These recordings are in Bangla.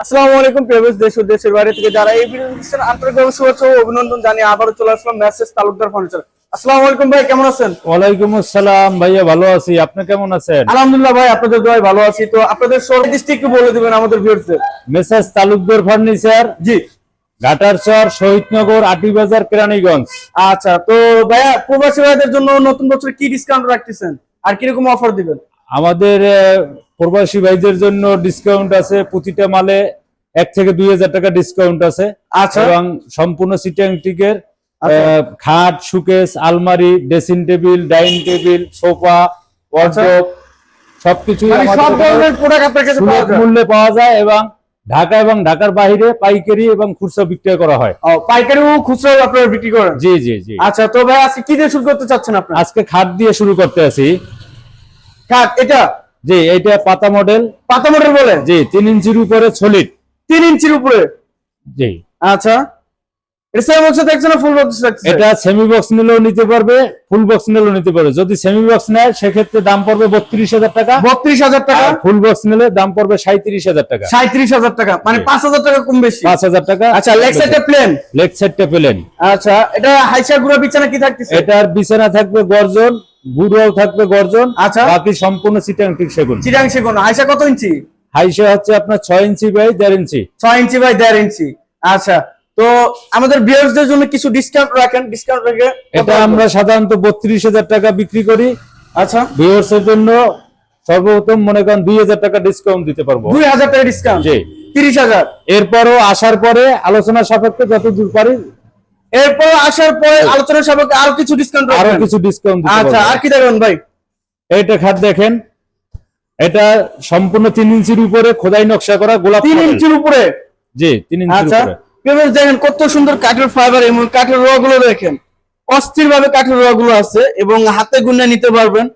আসসালামু আলাইকুম প্রিভিয়াস দেশ ও দেশের বাইরে থেকে যারা এই ভিডিও দেখছেন আন্তরিকভাবে শুভেচ্ছা ও অভিনন্দন জানিয়ে আবারও চলে আসলাম মেসেজ তালুকদার ফার্নিচার আসসালামু আলাইকুম ভাই কেমন আছেন? ওয়ালাইকুম আসসালাম ভাইয়া ভালো আছি। আপনি কেমন আছেন? আলহামদুলিল্লাহ ভাই আপনাদের দোয়ায় ভালো আছি। তো আপনাদের সর্বদৃষ্টি একটু বলে দিবেন আমাদের ভিউয়ারদের মেসাজ তালুকদার ফার্নিচার জি। ঘাটারচর শহীদনগর আটিবাজার কেরানীগঞ্জ। আচ্ছা তো ভাইয়া প্রবাসী ভাইদের জন্য নতুন বছরে কি ডিসকাউন্ট রাখতেছেন? আর কীরকম অফার দিবেন? আমাদের প্রবাসী ভাইদের জন্য ডিসকাউন্ট আছে প্রতিটা মালে এক থেকে দুই হাজার টাকা ডিসকাউন্ট আছে। আচ্ছা। এবং সম্পূর্ণ সিটিংটিকের আচ্ছা। খাট সুকেস আলমারি dressing table dining table sofa wardrobe সবকিছু মূল্যে পাওয়া যায় এবং ঢাকা এবং ঢাকার বাইরে পাইকারি এবং খুচরা বিক্রি করা হয়। পাইকারি ও খুচরো আপনারা বিক্রি করেন? জি জি জি। আচ্ছা তো ভাই আজকে কি দিয়ে শুরু করতে চাচ্ছেন আপনার আজকে খাট দিয়ে শুরু করতে আছি। খাট এটা? জি এইটা পাতা মডেল পাতা মোটর বলে জি তিন ইঞ্চির উপরে সলিড তিন ইঞ্চির উপরে? জি। আচ্ছা। এটা সেম বক্সে দেখছেন না ফুল বক্স দেখছেন? এটা সেমি বক্স নিলেও নিতে পারবে ফুল বক্স নিলেও নিতে পারবে। যদি সেমি বক্স নেয় সেক্ষেত্রে দাম পড়বে বত্রিশ হাজার টাকা। বত্রিশ হাজার টাকা? আর ফুল বক্স নিলে দাম পড়বে সাঁত্রিশ হাজার টাকা। সাঁত্রিশ হাজার টাকা। মানে পাঁচ হাজার টাকা কম বেশি। পাঁচ হাজার টাকা। আচ্ছা লেগ সাইডে প্লেন লেগ পেলেন আচ্ছা এটা হাইসা গুড়া বিছানা কি থাকতেছে? এটার বিছানা থাকবে গর্জন। গুড়াও থাকবে গর্জন আচ্ছা। বাকি সম্পূর্ণ ঠিক সেগুন। চিরাংশে কোন হাইসা কত ইঞ্চি? হাইসে হচ্ছে আপনার ছয় ইঞ্চি বাই দেড় ইঞ্চি। ছয় ইঞ্চি বাই দেড় ইঞ্চি আচ্ছা। তো আমাদের ভিউয়ার্সদের জন্য কিছু ডিসকাউন্ট রাখেন ডিসকাউন্ট রেখে এটা আমরা সাধারণত বত্রিশ হাজার টাকা বিক্রি করি। আচ্ছা। ভিউয়ার্স এর জন্য সর্বপ্রথম মনে করেন দুই হাজার টাকা ডিসকাউন্ট দিতে পারব। দুই হাজার টাকা ডিসকাউন্ট জি। তিরিশ হাজার? এরপরও আসার পরে আলোচনা সাপেক্ষে যত দূর পারি এরপর আসার পরে আলোচনা সাপেক্ষে আরও কিছু ডিসকাউন্ট আরও কিছু ডিসকাউন্ট আচ্ছা আর কি দেবেন ভাই? এইটা খাট দেখেন। এটা সম্পূর্ণ তিন ইঞ্চির উপরে খোদাই নকশা করা গোলাপ তিন ইঞ্চির উপরে? জি তিন ইঞ্চির আচ্ছা দেখেন কত সুন্দর কাঠের ফাইবার এবং কাঠের রোয়া গুলো দেখেন। অস্থির ভাবে কাঠের রোয়া গুলো আছে এবং হাতে গুনে নিতে পারবেন।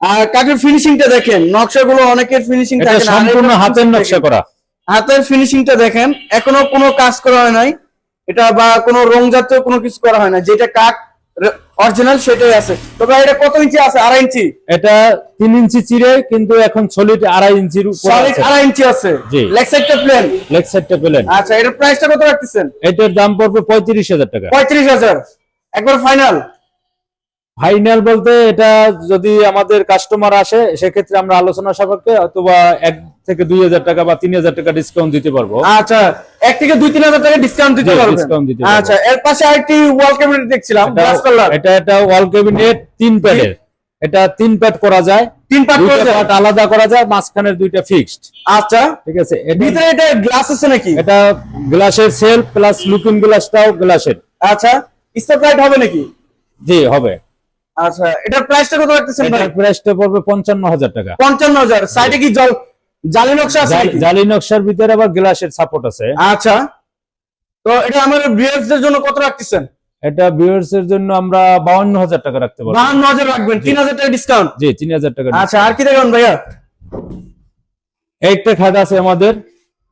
আর কাঠের ফিনিশিংটা দেখেন নকশাগুলো অনেকের ফিনিশিং এটা থাকে সম্পূর্ণ হাতের নকশা করা। হাতের ফিনিশিংটা দেখেন এখনও কোনো কাজ করা হয় নাই। এটা বা কোনো রং জাতীয় কোনো কিছু করা হয় না যেটা কাঠ অরিজিনাল সেটাই আছে। তবে এটা কত ইঞ্চি আছে? আড়াই ইঞ্চি? এটা তিন ইঞ্চি চিরে কিন্তু এখন সলিড আড়াই ইঞ্চির উপর সলিড আড়াই ইঞ্চি আছে। জি। লেগ সাইডটা প্লেন লেগ সাইডটা প্লেন আচ্ছা এটার প্রাইসটা কত রাখতেছেন? এটার দাম পড়বে পঁয়ত্রিশ হাজার টাকা। পঁয়ত্রিশ হাজার। একবার ফাইনাল ফাইনাল বলতে এটা যদি আমাদের কাস্টমার আসে সেক্ষেত্রে আমরা আলোচনা সাপেক্ষে অথবা এক থেকে দুই হাজার টাকা বা তিন হাজার টাকা ডিসকাউন্ট দিতে পারব। আচ্ছা এক থেকে দুই তিন হাজার টাকা ডিসকাউন্ট দিতে পারব ডিসকাউন্ট দিতে আচ্ছা এর পাশে আরেকটি ওয়াল ক্যাবিনেট দেখছিলাম এটা- এটা ওয়াল ক্যাবিনেট তিন প্যাডের এটা তিন প্যাড করা যায়। তিন পার্ট করা আলাদা করা যায় মাঝখানের দুইটা ফিক্সড আচ্ছা ঠিক আছে ভিতরে এটা গ্লাস আছে নাকি? এটা গ্লাসের সেল প্লাস লুকিং গ্লাসটাও গ্লাসের আচ্ছা স্টেপ লাইট হবে নাকি? জি হবে। আচ্ছা এটার প্রাইসটা কত রাখতেছেন ভাই? প্রাইসটা পড়বে পঞ্চান্ন হাজার টাকা। পঞ্চান্ন হাজার। সাইডে কি জল জালি নকশা আছে জালি নকশার ভিতরে আবার গ্লাসের সাপোর্ট আছে। আচ্ছা। তো এটা আমার ভিউয়ার্স দের জন্য কত রাখতেছেন? এটা ভিউয়ার্স এর জন্য আমরা বাউন্ন হাজার টাকা রাখতে পারব। বাহান্ন হাজার রাখবেন তিন হাজার টাকা ডিসকাউন্ট জি তিন হাজার টাকা আচ্ছা আর কি দেখবেন ভাইয়া? একটা খাট আছে আমাদের।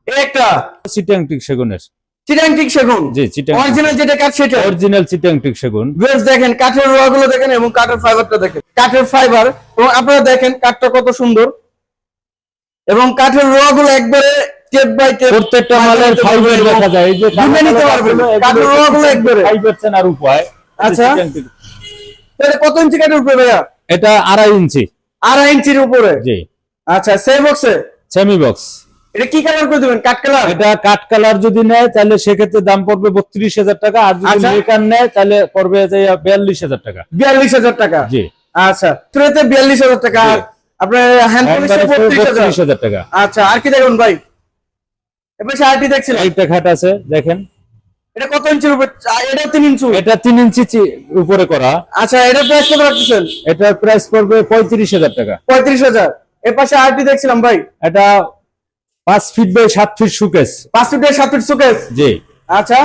একটা। চিটাংটিক সেগুনের। চিরাংটিক সেগুন। জি চিটাং অরিজিনাল যেটা কাঠ সেটা। অরিজিনাল চিটাংটিক সেগুন। বেশ দেখেন কাঠের রোয়া গুলো দেখেন এবং কাঠের ফাইবারটা দেখেন। কাঠের ফাইবার এবং আপনারা দেখেন কাঠটা কত সুন্দর। এবং কাঠের রোয়া গুলো একবারে বাই প্রত্যেকটা মালের ফাইবার দেখা যায় এই যে বুঝে নিতে পারবেন। কাঠের রোয়াগুলো একবারে। ফাইবার চেন আর উপায় আচ্ছা। কত ইঞ্চি কাঠের উপরে ভাইয়া? এটা আড়াই ইঞ্চি। আড়াই ইঞ্চির উপরে। জি। আচ্ছা সেই বক্সে সেমি বক্স এটা কি কালার করে দিবেন? কাঠ কালার এটা কালার যদি নেয় তাহলে সেক্ষেত্রে দাম পড়বে বত্রিশ হাজার টাকা। আর যদি আচ্ছা। মেকার নেয় তাহলে পড়বে বিয়াল্লিশ হাজার টাকা। বিয়াল্লিশ হাজার টাকা? জি। আচ্ছা। ট্রেতে বিয়াল্লিশ হাজার টাকা। আর জি। আপনার হ্যান্ড পলিশে বত্রিশ হাজার। বত্রিশ টাকা। আচ্ছা আর কি দেখুন ভাই? এবার আরটি দেখছিলাম একটা খাট আছে দেখেন। এটা কত ইঞ্চির উপরে? এটা তিন ইঞ্চি। এটা ইঞ্চি উপরে করা। আচ্ছা এটা প্রাইস কত রাখতেছেন? এটার প্রাইস পড়বে পঁয়ত্রিশ হাজার টাকা। পঁয়ত্রিশ হাজার। এর পাশে আরটি দেখছিলাম ভাই? এটা পাঁচ ফিট বাই সাত ফিট সুকেস পাঁচ ফিটের সাত ফিট সুকেস জি। আচ্ছা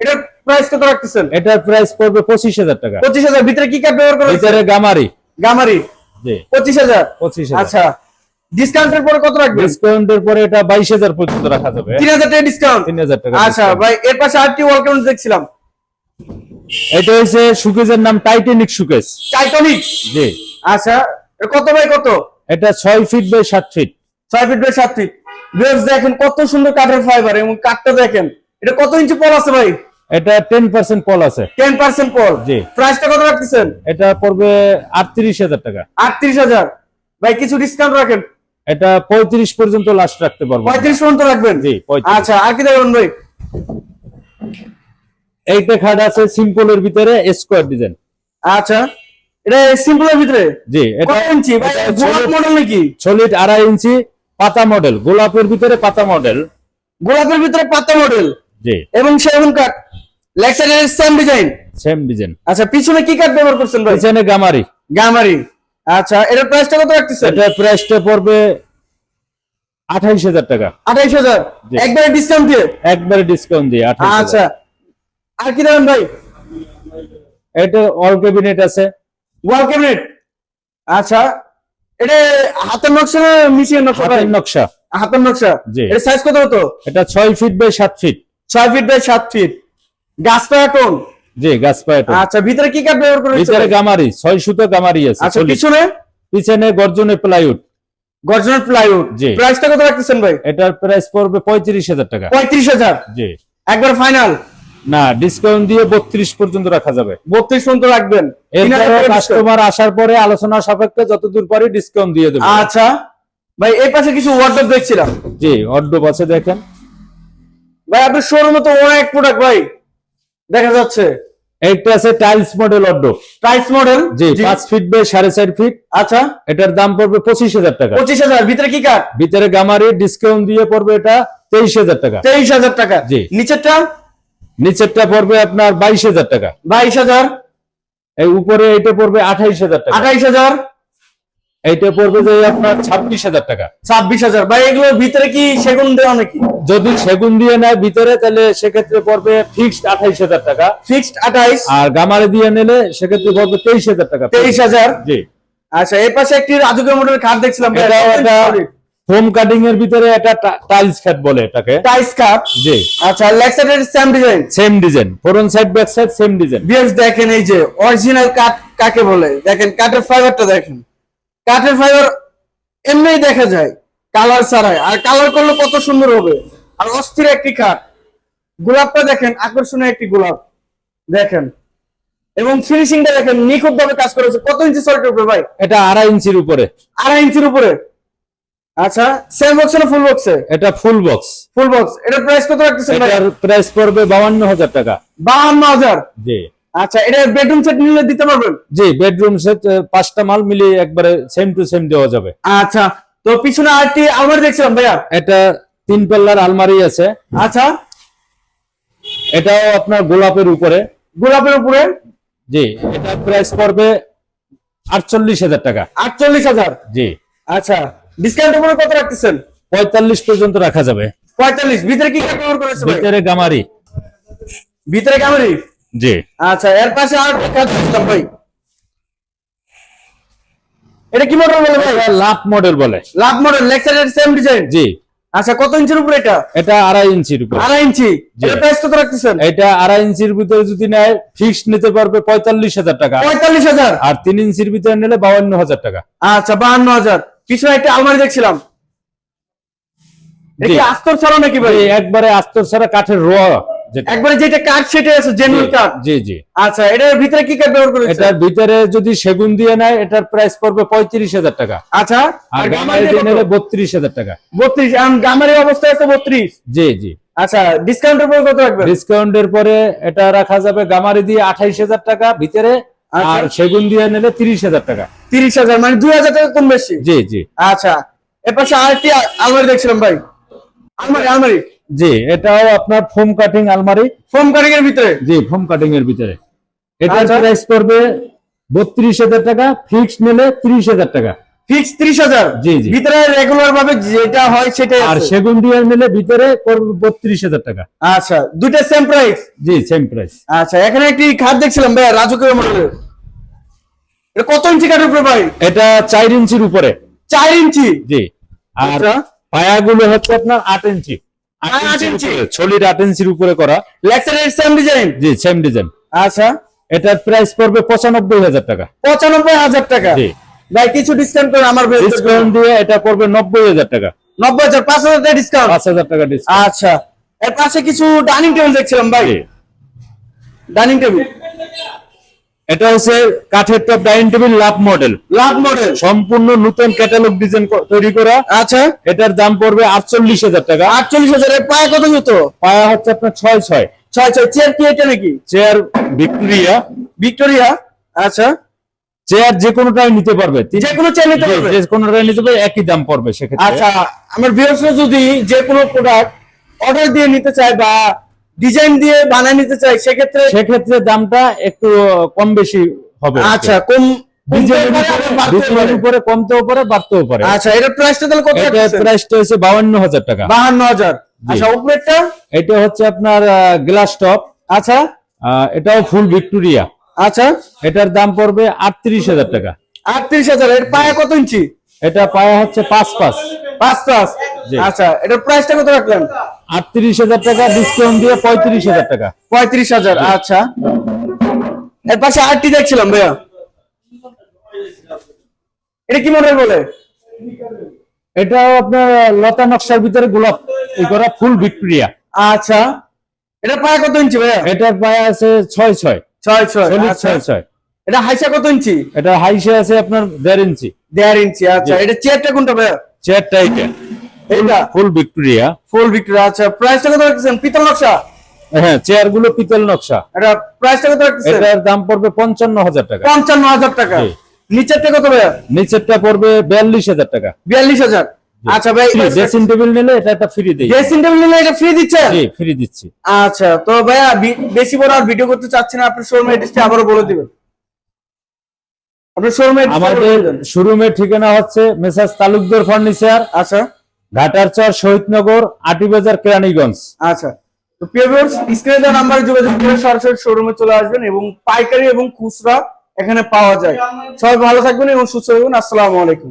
এটার প্রাইস কত রাখতেছেন? এটার প্রাইস পড়বে পঁচিশ হাজার টাকা। পঁচিশ হাজার ভিতরে কি কাঠ ব্যবহার করা ভিতরে গামারি। গামারি। জি। পঁচিশ হাজার? পঁচিশ আচ্ছা ডিসকাউন্টের পরে কত রাখবেন? ডিসকাউন্টের পরে এটা বাইশ হাজার পর্যন্ত রাখা যাবে। তিন হাজার টাকা ডিসকাউন্ট তিন হাজার টাকা আচ্ছা ভাই এর পাশে আরটি ওয়াল কাউন্ট দেখছিলাম। এটা হচ্ছে সুকেজের নাম টাইটানিক সুকেজ টাইটানিক জি। আচ্ছা কত বাই কত? এটা ছয় ফিট বাই সাত ফিট ছয় ফিট বাই সাত ফিট ভিউয়ার্স দেখেন কত সুন্দর কাঠের ফাইবার এবং কাঠটা দেখেন। এটা কত ইঞ্চি পল আছে ভাই? এটা টেন পার্সেন্ট পল আছে। টেন পার্সেন্ট পল। জি। প্রাইসটা কত রাখতেছেন? এটা পড়বে আটত্রিশ হাজার টাকা। আটত্রিশ হাজার। ভাই কিছু ডিসকাউন্ট রাখেন? এটা পঁয়ত্রিশ পর্যন্ত লাস্ট রাখতে পারব। পঁয়ত্রিশ পর্যন্ত রাখবেন? জি আচ্ছা আর কি দেবেন ভাই? এইটা খাট আছে সিম্পলের ভিতরে স্কোয়ার ডিজাইন আচ্ছা এটা সিম্পলের ভিতরে? জি এটা কত ইঞ্চি ভাই মডেল নাকি? সলিড আড়াই ইঞ্চি পাতা মডেল গোলাপের ভিতরে পাতা মডেল গোলাপের ভিতরে পাতা মডেল জি। এবং সেগুন কাঠ লেগ সাইডের সেম ডিজাইন সেম ডিজাইন আচ্ছা পিছনে কি কাঠ ব্যবহার করছেন ভাই? পিছনে গামারি। গামারি। আচ্ছা এটার প্রাইসটা কত রাখতেছেন? এটা প্রাইসটা পড়বে আঠাইশ হাজার টাকা। আঠাইশ হাজার। একবারে ডিসকাউন্ট দিয়ে? একবারে ডিসকাউন্ট দিয়ে আচ্ছা। আর কি দেবেন ভাই? এটা অল ক্যাবিনেট আছে। ওয়াল ক্যাবিনেট আচ্ছা এটা হাতের নকশা না মিশিয়ে নকশা ভাই? হাতের নকশা। হাতের নকশা? জি। এটা সাইজ কত হতো? এটা ছয় ফিট বাই সাত ফিট ছয় ফিট বাই সাত ফিট গাছ পায়া কোন? জি গাছ পায়টা আচ্ছা ভিতরে কি কাঠ ব্যবহার ভিতরে গামারি সুতো গামারি আছে আচ্ছা। পিছনে? পিছনে গর্জনের প্লাইউড গর্জনের প্লাইউড জি। প্রাইসটা কত রাখতেছেন ভাই? এটার প্রাইস পড়বে পঁয়ত্রিশ হাজার টাকা। পঁয়ত্রিশ হাজার। জি। একবার ফাইনাল না ডিসকাউন্ট দিয়ে বত্রিশ পর্যন্ত রাখা যাবে। বত্রিশ পর্যন্ত রাখবেন। কাস্টমার আসার পরে আলোচনা সাপেক্ষে যতদূর পারি ডিসকাউন্ট দিয়ে দেবো। আচ্ছা। ভাই এই পাশে কিছু ওয়ার্ডরোব দেখছিলাম। জি অর্ডব আছে দেখেন। ভাই আপনার শোরুমে তো অনেক প্রোডাক্ট ভাই। দেখা যাচ্ছে। এইটা আছে টাইলস মডেল অর্ডব টাইলস মডেল জি পাঁচ ফিট বাই সাড়ে চার ফিট আচ্ছা। এটার দাম পড়বে পঁচিশ হাজার টাকা। পঁচিশ হাজার। ভিতরে কি কাঠ? ভিতরে গামারি ডিসকাউন্ট দিয়ে পড়বে এটা তেইশ হাজার টাকা। তেইশ হাজার টাকা। জি। নিচেরটা? নিচেরটা পড়বে আপনার বাইশ হাজার টাকা। বাইশ হাজার। এই উপরে এটা পড়বে আঠাইশ হাজার টাকা। আঠাইশ হাজার। এইটা পড়বে যে আপনার ছাব্বিশ হাজার টাকা। ছাব্বিশ হাজার। ভাই এগুলোর ভিতরে কি সেগুন দেওয়া নাকি? যদি সেগুন দিয়ে নেয় ভিতরে তাহলে সেক্ষেত্রে পড়বে ফিক্সড আঠাইশ হাজার টাকা। ফিক্সড আঠাইশ। আর গামারে দিয়ে নিলে সেক্ষেত্রে পড়বে তেইশ হাজার টাকা। তেইশ হাজার। জি। আচ্ছা এই পাশে একটি রাজকীয় মডেলের খাট দেখছিলাম ফোম কাটিং এর ভিতরে একটা টাইলস খ্যাট বলে এটাকে। টাইস কাপ জি। আচ্ছা লেগ সাইডের same design same design front side back side same design viewers দেখেন এই যে অরিজিনাল কাঠ কাকে বলে? দেখেন কাঠের ফাইবারটা দেখেন। কাঠের ফাইবার এমনিই দেখা যায় কালার ছাড়াই। আর কালার করলে কত সুন্দর হবে। আর অস্থির একটি কাঠ গোলাপটা দেখেন আকর্ষণীয় একটি গোলাপ। দেখেন। এবং ফিনিশিংটা দেখেন নিখুঁত ভাবে কাজ করেছে। কত ইঞ্চি সল্টের উপরে ভাই? এটা আড়াই ইঞ্চির উপরে। আড়াই ইঞ্চির উপরে। আচ্ছা সেম বক্স না ফুল বক্সে এটা ফুল বক্স ফুল বক্স এটার প্রাইস কত রাখতেছেন এটার প্রাইস পড়বে বাউান্ন হাজার টাকা। বাহান্ন হাজার? জি। আচ্ছা এটা বেডরুম সেট নিলে দিতে পারবেন? জি বেডরুম সেট পাঁচটা মাল মিলিয়ে একবারে সেম টু সেম দেওয়া যাবে। আচ্ছা তো পিছনে আরেকটি আলমারি দেখছিলাম ভাইয়া। এটা তিন পাল্লার আলমারি আছে। আচ্ছা। এটাও আপনার গোলাপের উপরে। গোলাপের উপরে? জি এটা প্রাইস পড়বে আটচল্লিশ হাজার টাকা। আটচল্লিশ হাজার? জি। আচ্ছা। ডিসকাউন্ট উপরে কত রাখতেছেন? পঁয়তাল্লিশ পর্যন্ত রাখা যাবে। পঁয়তাল্লিশ। ভিতরে কি কাঠ ব্যবহার করেছে ভাই? ভিতরে গামারি। ভিতরে ক্যামেরি জি। আচ্ছা এর পাশে আর কাজ দেখছিলাম ভাই। এটা কি মডেল বলে ভাই? লাভ মডেল বলে। লাভ মডেল লেগ সাইডের সেম ডিজাইন জি। আচ্ছা কত ইঞ্চির উপরে এটা? এটা আড়াই ইঞ্চির উপরে। আড়াই ইঞ্চি। এর প্রাইস কত রাখতেছেন? এটা আড়াই ইঞ্চির ভিতরে যদি নেয় ফিক্সড নিতে পারবে পঁয়তাল্লিশ হাজার টাকা। পঁয়তাল্লিশ হাজার? আর তিন ইঞ্চির ভিতরে নিলে বাউান্ন হাজার টাকা। আচ্ছা বাহান্ন হাজার। পিছনে একটা আলমারি দেখছিলাম। আস্তর ছাড়া নাকি ভাই? একবারে আস্তর ছাড়া কাঠের র একবারে যেটা কাঠ সেটা আছে জেনুইন কাঠ? জি জি। আচ্ছা এটার ভিতরে কি কাঠ ব্যবহার করেছে এটার ভিতরে যদি সেগুন দিয়ে নেয় এটার প্রাইস পড়বে পঁয়ত্রিশ হাজার টাকা। আচ্ছা আর গামারি দিয়ে নিলে টাকা। বত্রিশ গামারের অবস্থা আছে বত্রিশ? জি জি। আচ্ছা ডিসকাউন্টের কত রাখবেন? ডিসকাউন্টের পরে এটা রাখা যাবে গামারি দিয়ে আঠাইশ হাজার টাকা ভিতরে। আর সেগুন দিয়ে নিলে তিরিশ হাজার টাকা। তিরিশ হাজার মানে দুই হাজার টাকা কম বেশি? জি জি। আচ্ছা এর পাশে আরেকটি আলমারি দেখছিলাম ভাই। আলমারি আলমারি? জি এটাও আপনার ফোম কাটিং আলমারি। ফোম কাটিং এর ভিতরে? জি ফোম কাটিং এর ভিতরে। এটা আচ্ছা। প্রাইস পড়বে বত্রিশ হাজার টাকা ফিক্সড নিলে তিরিশ হাজার টাকা। ফিক্স ত্রিশ হাজার। জি, জি। ভিতরে রেগুলার ভাবে যেটা হয় সেটাই আর। সেগুন নিলে ভিতরে পড়বে বত্রিশ হাজার টাকা। আচ্ছা দুইটা সেম প্রাইস জি সেম প্রাইস আচ্ছা এখানে একটি খাট দেখছিলাম ভাই রাজকীয় মডেলের। এটা কত ইঞ্চি কাঠের উপরে ভাই? এটা চার ইঞ্চির উপরে। চার ইঞ্চি? জি আর আচ্ছা। পায়াগুলো হচ্ছে আপনার আট ইঞ্চি। পায়া আট ইঞ্চি? ছলির আট ইঞ্চির উপরে করা। লেক্সারের সেম ডিজাইন জি সেম ডিজাইন আচ্ছা। এটার প্রাইস পড়বে পঁচানব্বই হাজার টাকা। পঁচানব্বই হাজার টাকা। জি। ভাই কিছু ডিসকাউন্ট করে আমার ডিসকাউন্ট দিয়ে এটা পড়বে নব্বই হাজার টাকা। নব্বই হাজার পাঁচ হাজার টাকা ডিসকাউন্ট পাঁচ হাজার টাকা ডিসকাউন্ট আচ্ছা। এর পাশে কিছু ডাইনিং টেবিল দেখছিলাম ভাই। ডাইনিং টেবিল এটা হচ্ছে কাঠের top dining table love model love model সম্পূর্ণ নতুন ক্যাটালগ ডিজাইন তৈরি করা। আচ্ছা। এটার দাম পড়বে আটচল্লিশ হাজার টাকা। আটচল্লিশ হাজার। পায়ে কত জুতো? পায়া হচ্ছে আপনার ছয় ছয়। ছয় ছয়। চেয়ার কি এটা নাকি? চেয়ার ভিক্টোরিয়া ভিক্টোরিয়া আচ্ছা। চেয়ার যে কোনোটাই নিতে পারবে। যে কোনো চেয়ার নিতে পারবে? যে কোনোটাই নিতে পারবে একই দাম পড়বে সেক্ষেত্রে। আচ্ছা আমার ভিউয়ার্সরা যদি যে কোনো প্রোডাক্ট অর্ডার দিয়ে নিতে চায় বা ডিজাইন দিয়ে বানায় নিতে চায় সেক্ষেত্রে সেক্ষেত্রে দামটা একটু কম বেশি হবে। আচ্ছা কম উপরে- বাড়তেও পারে। কমতেও পারে বাড়তেও পারে। আচ্ছা প্রাইসটা তাহলে কত প্রাইসটা হচ্ছে বাউন্ন হাজার টাকা। বাহান্ন হাজার আচ্ছা উপরেরটা এটা হচ্ছে আপনার গ্লাস টপ আচ্ছা। এটাও ফুল ভিক্টোরিয়া আচ্ছা। এটার দাম পড়বে আটত্রিশ হাজার টাকা। আটত্রিশ হাজার। এর পায়ে কত ইঞ্চি? এটা পায়া হচ্ছে পাঁচ পাঁচ। পাঁচ পাঁচ? আচ্ছা এটার প্রাইসটা কত রাখলেন? আটত্রিশ হাজার টাকা ডিসকাউন্ট দিয়ে পঁয়ত্রিশ হাজার টাকা। পঁয়ত্রিশ হাজার আচ্ছা। এর পাশে আরটি দেখছিলাম ভাইয়া। এটা কি মডেল বলে? এটাও আপনার লতা নকশার ভিতরে গোলাপ ই করা ফুল ভিক্টোরিয়া। আচ্ছা। এটা পায়ে কত ইঞ্চি ভাইয়া? এটার পায়া আছে ছয় ছয়। ছয় ছয় আচ্ছা। ছয় ছয়। এটা হাইসা কত ইঞ্চি? এটা হাইসে আছে আপনার দেড় ইঞ্চি। দেড় ইঞ্চি আচ্ছা। এটা চেয়ারটা কোনটা ভাইয়া? চেয়ারটা এটা এটা ফুল ভিক্টোরিয়া। ফুল ভিক্টোরিয়া আচ্ছা। প্রাইসটা কত রাখছেন পিতল নকশা? হ্যাঁ চেয়ারগুলো পিতল নকশা। এটা প্রাইসটা কত রাখছেন এটার দাম পড়বে পঞ্চান্ন হাজার টাকা। পঞ্চান্ন হাজার টাকা। নিচেরটা কত ভাইয়া? নিচেরটা পড়বে বিয়াল্লিশ হাজার টাকা। বিয়াল্লিশ হাজার। আচ্ছা ভাই ড্রেসিং টেবিল নিলে এটা একটা ফ্রি দিই। ড্রেসিং টেবিল নিলে এটা ফ্রি দিচ্ছেন? জি ফ্রি দিচ্ছি। আচ্ছা তো ভাইয়া বেশি বড় আর ভিডিও করতে চাচ্ছি না আপনার শোরুম অ্যাড্রেসটা আবারও বলে দিবেন। আপনার শোরুম আমাদের শোরুমের ঠিকানা হচ্ছে মেসাজ তালুকদার ফার্নিচার আচ্ছা। ঘাটার চর শহীদনগর আটিবাজার কেরানীগঞ্জ। আচ্ছা। তো প্রিয় ভিউয়ার্স স্ক্রিনে দেওয়া নাম্বারে যোগাযোগ করে সরাসরি শোরুমে চলে আসবেন এবং পাইকারি এবং খুচরা এখানে পাওয়া যায়। সবাই ভালো থাকবেন এবং সুস্থ থাকবেন। আসসালামু আলাইকুম।